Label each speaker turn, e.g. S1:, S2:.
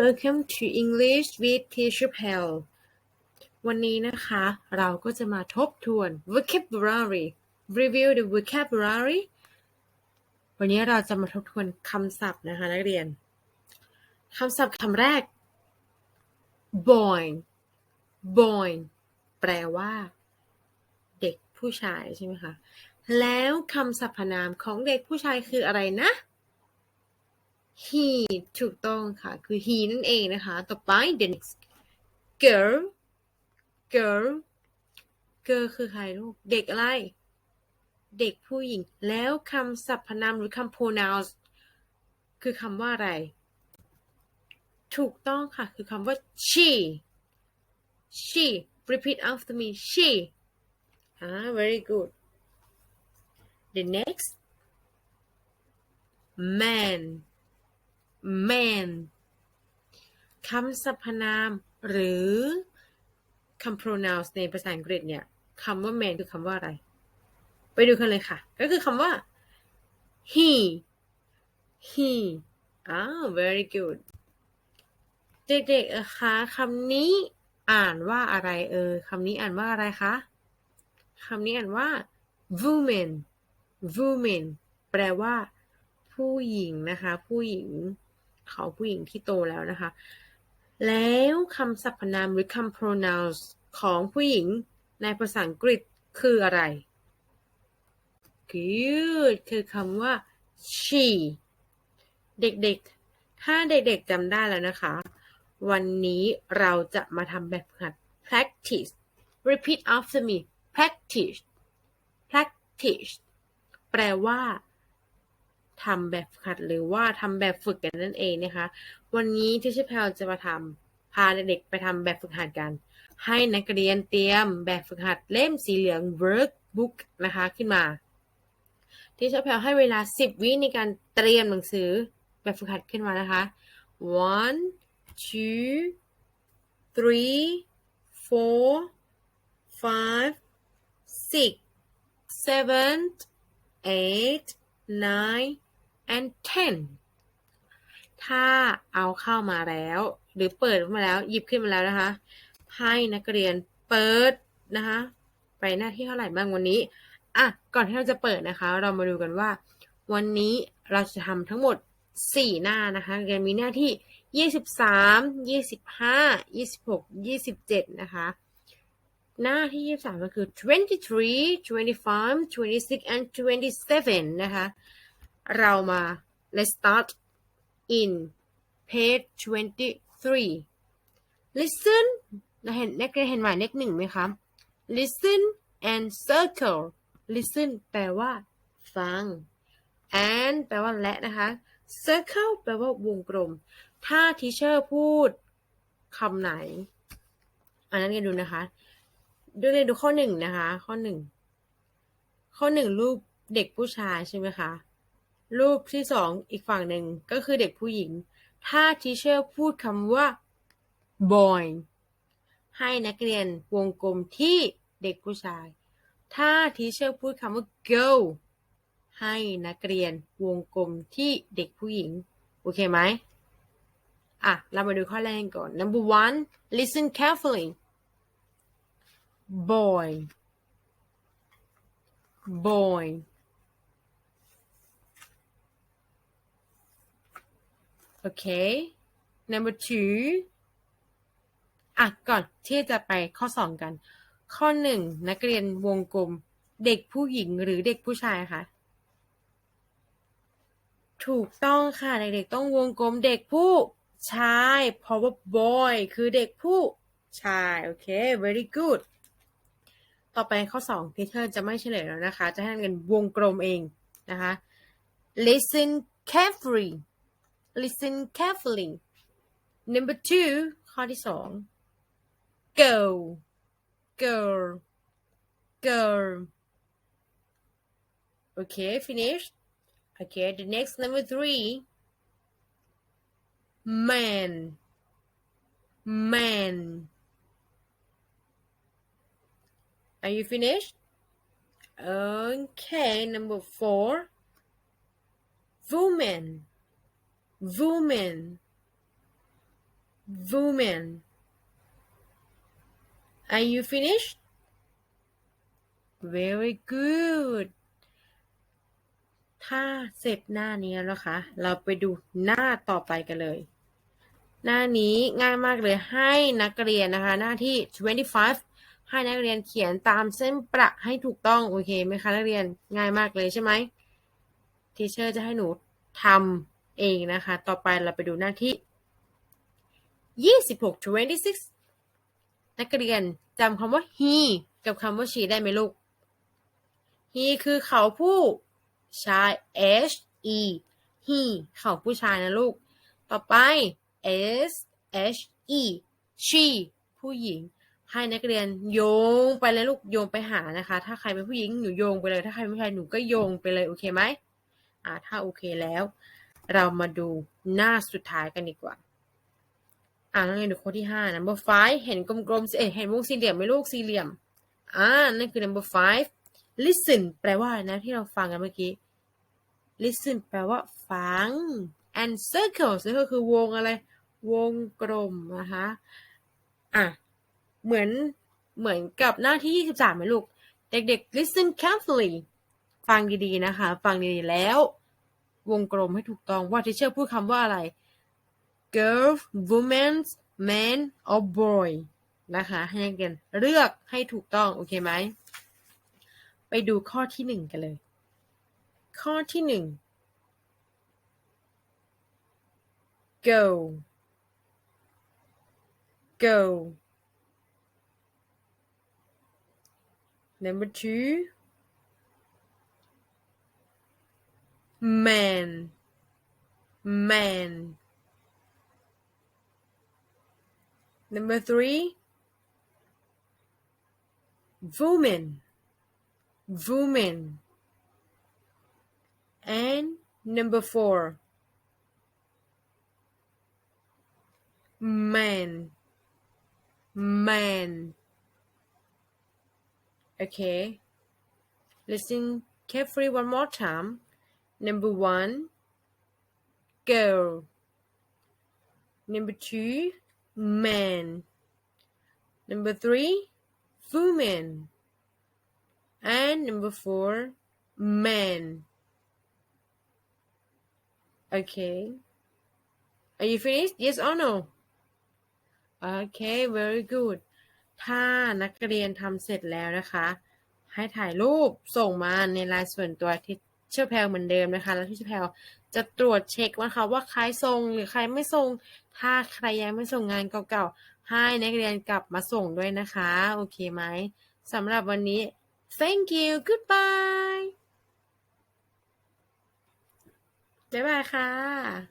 S1: welcome to English with Teacher Pel. วันนี้นะคะ เราก็จะมาทบทวน vocabulary review the vocabulary วันนี้เราจะมาทบทวนคำศัพท์นะคะนักเรียน คำศัพท์คำแรก boy boy แปลว่า เด็กผู้ชายใช่ไหมคะ แล้วคำสรรพนามของเด็กผู้ชายคืออะไรนะ he ถูกต้องค่ะ คือ he นั่นเองนะคะ ต่อไป the next girl girl girl คือใครลูก เด็กอะไร เด็กผู้หญิง แล้วคำสรรพนามหรือคำ pronoun คือคำว่าอะไร ถูกต้องค่ะ คือคำว่า she she repeat after me she ah very good the next man man คำสรรพนามหรือคำ pronoun ในภาษาอังกฤษเนี่ยคำว่า man คือคำว่าอะไร ไปดูกันเลยค่ะ ก็คือคำว่า he he อ่า very good เด็กๆนะคะคำนี้อ่านว่าอะไรเออคำนี้อ่านว่าอะไรคะคำนี้อ่านว่า woman woman แปลว่า ผู้หญิงนะคะ ผู้หญิง เขาผู้หญิงที่โตแล้วนะคะ แล้วคำสรรพนามหรือคำ pronouns ของผู้หญิงในภาษาอังกฤษคืออะไร good คือคำว่า she เด็กๆ ถ้าเด็กๆจำได้แล้วนะคะ วันนี้เราจะมาทำแบบฝึกหัด practice repeat after me practice practice แปลว่า ทำแบบฝึกหัดหรือว่าทำแบบฝึกกันนั่นเองนะคะ วันนี้ที่ชิพลจะมาทำพาเด็กๆไปทำแบบฝึกหัดกัน ให้นักเรียนเตรียมแบบฝึกหัดเล่มสีเหลือง workbook นะคะขึ้นมา ที่ชิพลให้เวลา 10 วิในการเตรียมหนังสือแบบฝึกหัดขึ้นมานะคะ one two three four five six seven eight nine and ten ถ้าเอาเข้ามาแล้ว หรือเปิดมาแล้ว หยิบขึ้นมาแล้วนะคะ ให้นักเรียนเปิดนะคะ ไปหน้าที่เท่าไหร่บ้างวันนี้อะก่อนที่เราจะเปิดนะคะ เรามาดูกันว่า วันนี้เราจะทำทั้งหมด 4 หน้านะคะเรียนมีหน้าที่ 23 25 26 27 นะคะ หน้าที่ 23 ก็คือ 23 25 26 and 27 นะคะ เรามา let's start in page 23 listen นะเห็นนักเรียนเห็นหมายเลขหนึ่งไหมคะ listen and circle listen แปลว่า ฟัง and แปลว่าและนะคะ circle แปลว่าวงกลม ถ้าทีเชอร์พูดคำไหน อันนั้นกันดูนะคะดูเลยดูข้อหนึ่งนะคะ ข้อหนึ่ง ข้อหนึ่งรูปเด็กผู้ชายใช่ไหมคะ รูปที่สอง อีกฝั่งหนึ่ง ก็คือเด็กผู้หญิง ถ้าทีเชอร์พูดคำว่า boy ให้นักเรียนวงกลมที่เด็กผู้ชาย ถ้าทีเชอร์พูดคำว่า girl ให้นักเรียนวงกลมที่เด็กผู้หญิง โอเคไหมอะ เรามาดูข้อแรกก่อน number one listen carefully boy boy okay number two อะก่อนที่จะไปข้อสองกัน ข้อหนึ่งนักเรียนวงกลม เด็กผู้หญิงหรือเด็กผู้ชายคะถูกต้องค่ะเด็กๆต้องวงกลมเด็กผู้ชายเพราะว่า boy คือเด็กผู้ชาย โอเค very good ต่อไปข้อ2ที่เธอจะไม่เฉลยแล้วนะคะ จะให้เงินวงกลมเองนะคะ listen carefully listen carefully number two ข้อที่2 girl girl girl okay finish okay the next number three man man Are you finished? Okay, number four. Woman. Woman. woman are you finished very good ถ้าเสร็จหน้านี้แล้วคะ เราไปดูหน้าต่อไปกันเลย หน้านี้ง่ายมากเลยให้นักเรียนนะคะ หน้าที่ 25 ให้นักเรียนเขียนตามเส้นประให้ถูกต้องโอเคไหมคะนักเรียนง่ายมากเลยใช่ไหมทีเชอร์จะให้หนูทำ เองนะคะ ต่อไปเราไปดูหน้าที่ 26 26 นักเรียนจำคำว่า he กับคำว่า she ได้ไหมลูก he คือเขาผู้ชาย h e he เขาผู้ชายนะลูก ต่อไป s h e she ผู้หญิง ให้นักเรียนโยงไปเลยลูกโยงไปหานะคะ ถ้าใครเป็นผู้หญิงหนูโยงไปเลย ถ้าใครเป็นผู้ชายหนูก็โยงไปเลย โอเคไหมอ่าถ้าโอเคแล้ว เรามาดูหน้าสุดท้ายกันดีกว่า อ่านักเรียนดูข้อที่ห้า number five เห็นกลมๆเอ๊ะเห็นวงสี่เหลี่ยมไหมลูกสี่เหลี่ยม อ่า นั่นคือ number five listen แปลว่าอะไรนะที่เราฟังกันเมื่อกี้ listen แปลว่าฟัง and circle circle คือวงอะไร วงกลมนะคะอะ เหมือน เหมือนกับหน้าที่ 23ไหมลูก เด็กๆ listen carefully ฟังดีๆนะคะ ฟังดีๆแล้ว วงกลมให้ถูกต้องว่าที่เชื่อพูดคำว่าอะไร girl woman man or boy นะคะ ให้นันเลือกให้ถูกต้อง โอเคไหม ไปดูข้อที่หนึ่งกันเลย ข้อที่หนึ่ง go go number two man man number three. Woman woman and number four. Man man okay. Listen carefully one more time number one girl number two man number three woman and number four man okay are you finished yes or no okay very good ถ้านักเรียนทำเสร็จแล้วนะคะ ให้ถ่ายรูปส่งมาในไลน์ส่วนตัวที่ เชื่อแพลเหมือนเดิมนะคะ แล้วที่เชื่อแพลจะตรวจเช็คนะคะว่าใครส่งหรือใครไม่ส่ง ถ้าใครยังไม่ส่งงานเก่าๆ ให้นักเรียนกลับมาส่งด้วยนะคะ โอเคไหมสำหรับวันนี้ thank you goodbye บ๊ายบายค่ะ